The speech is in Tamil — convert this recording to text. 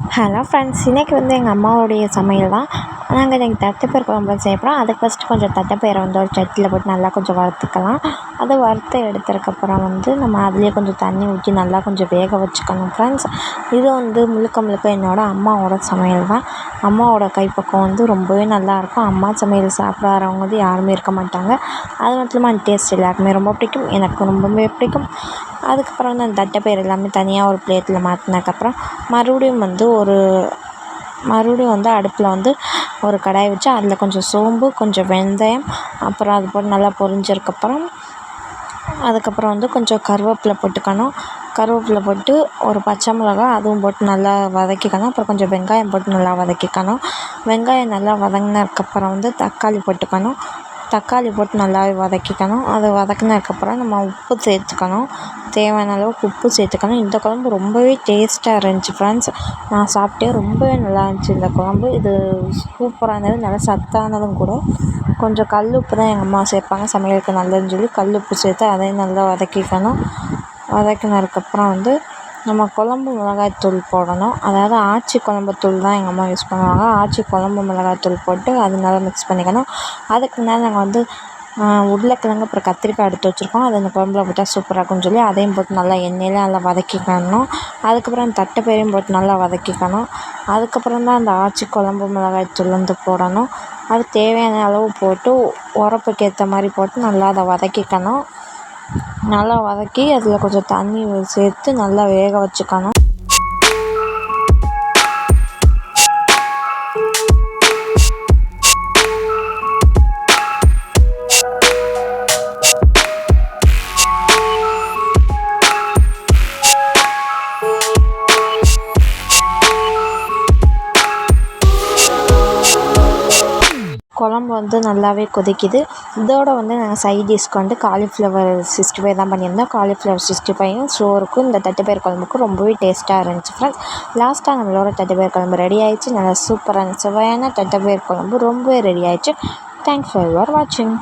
ஹலோ ஃப்ரெண்ட்ஸ் இன்றைக்கி வந்து எங்கள் அம்மாவுடைய சமையல் தான் நாங்கள் இன்றைக்கி தட்டைப்பயிர் குழம்பு செய்ய போகிறோம் அதுக்கு ஃபஸ்ட்டு கொஞ்சம் தட்டைப்பயிரை வந்து ஒரு சட்டியில் போட்டு நல்லா கொஞ்சம் வறுத்துக்கலாம். அதை வறுத்து எடுத்ததுக்கப்புறம் வந்து நம்ம அதுலேயே கொஞ்சம் தண்ணி ஊற்றி நல்லா கொஞ்சம் வேக வச்சுக்கணும் ஃப்ரெண்ட்ஸ் இது வந்து முழுக்க முழுக்க என்னோடய அம்மாவோட சமையல் தான் அம்மாவோட கைப்பக்கம் வந்து ரொம்பவே நல்லாயிருக்கும் அம்மா சமையல் சாப்பிடாதவங்க வந்து யாருமே இருக்க மாட்டாங்க. அது மட்டும் இல்லாமல் டேஸ்ட் எல்லாருக்குமே ரொம்ப பிடிக்கும். எனக்கு ரொம்பவே பிடிக்கும். அதுக்கப்புறம் வந்து அந்த தட்டைப்பயிறு எல்லாமே தனியாக ஒரு பிளேட்டில் மாற்றினதுக்கப்புறம் மறுபடியும் வந்து ஒரு மறுபடியும் வந்து அடுப்பில் வந்து ஒரு கடாய் வச்சு அதில் கொஞ்சம் சோம்பு கொஞ்சம் வெந்தயம் அப்புறம் அது போட்டு நல்லா பொரிஞ்சதுக்கப்புறம் அதுக்கப்புறம் வந்து கொஞ்சம் கருவேப்பிலை போட்டுக்கணும். கருவேப்பிலை போட்டு ஒரு பச்சை மிளகா அதுவும் போட்டு நல்லா வதக்கிக்கணும். அப்புறம் கொஞ்சம் வெங்காயம் போட்டு நல்லா வதக்கிக்கணும். வெங்காயம் நல்லா வதங்கினதுக்கப்புறம் வந்து தக்காளி போட்டுக்கணும். தக்காளி போட்டு நல்லாவே வதக்கிக்கணும். அதை வதக்கினதுக்கப்புறம் நம்ம உப்பு சேர்த்துக்கணும். தேவையான அளவுக்கு உப்பு சேர்த்துக்கணும். இந்த குழம்பு ரொம்பவே டேஸ்ட்டாக இருந்துச்சு ஃப்ரெண்ட்ஸ் நான் சாப்பிட்டேன் ரொம்பவே நல்லா இருந்துச்சு இந்த குழம்பு. இது சூப்பராக இருந்தது. நல்லா சத்தானதும் கூட கொஞ்சம் கல் உப்பு தான் எங்கள் அம்மா சேர்ப்பாங்க. சமையலுக்கு நல்லதுன்னு சொல்லி கல் உப்பு சேர்த்து அதையும் நல்லா வதக்கிக்கணும். வதக்கினதுக்கப்புறம் வந்து நம்ம குழம்பு மிளகாய்த்தூள் போடணும். அதாவது ஆச்சி குழம்பு தூள் தான் எங்கள் அம்மா யூஸ் பண்ணுவாங்க. ஆச்சி குழம்பு மிளகாய்த்தூள் போட்டு அது நல்லா மிக்ஸ் பண்ணிக்கணும். அதுக்கு முன்னாடி நாங்கள் வந்து உருளைக்கிழங்கு அப்புறம் கத்திரிக்காய் எடுத்து வச்சுருக்கோம். அது அந்த குழம்புல போட்டால் சூப்பராக இருக்கும்னு சொல்லி அதையும் போட்டு நல்லா எண்ணெயில் நல்லா வதக்கிக்கணும். அதுக்கப்புறம் அந்த தட்டைப்பயிரையும் போட்டு நல்லா வதக்கிக்கணும். அதுக்கப்புறம் தான் அந்த ஆச்சி குழம்பு மிளகாய்த்தூள் வந்து போடணும். அது தேவையான அளவு போட்டு உரப்புக்கு ஏற்ற மாதிரி போட்டு நல்லா அதை வதக்கிக்கணும். நல்லா வதக்கி அதில் கொஞ்சம் தண்ணி சேர்த்து நல்லா வேக வச்சுக்கணும். குழம்பு வந்து நல்லாவே கொதிக்குது. இதோட வந்து நாங்கள் சைட் டிஷ்க்கு வந்து காலிஃப்ளவர் சிக்ஸ்டி ஃபைவ் தான் பண்ணியிருந்தோம் காலிஃப்ளவர் சிக்ஸ்டி ஃபைவும் சோறுக்கும் இந்த தட்டைப்பயிறு குழம்புக்கும் ரொம்பவே டேஸ்ட்டாக இருந்துச்சு ஃப்ரெண்ட்ஸ் லாஸ்ட்டாக நம்மளோட தட்டைப்பயிறு குழம்பு ரெடி ஆயிடுச்சு. நல்லா சூப்பராக இருந்துச்சு. சுவையான தட்டைப்பயிறு குழம்பு ரொம்பவே ரெடி ஆயிடுச்சு. தேங்க்ஸ் ஃபார் யுவர் வாட்சிங்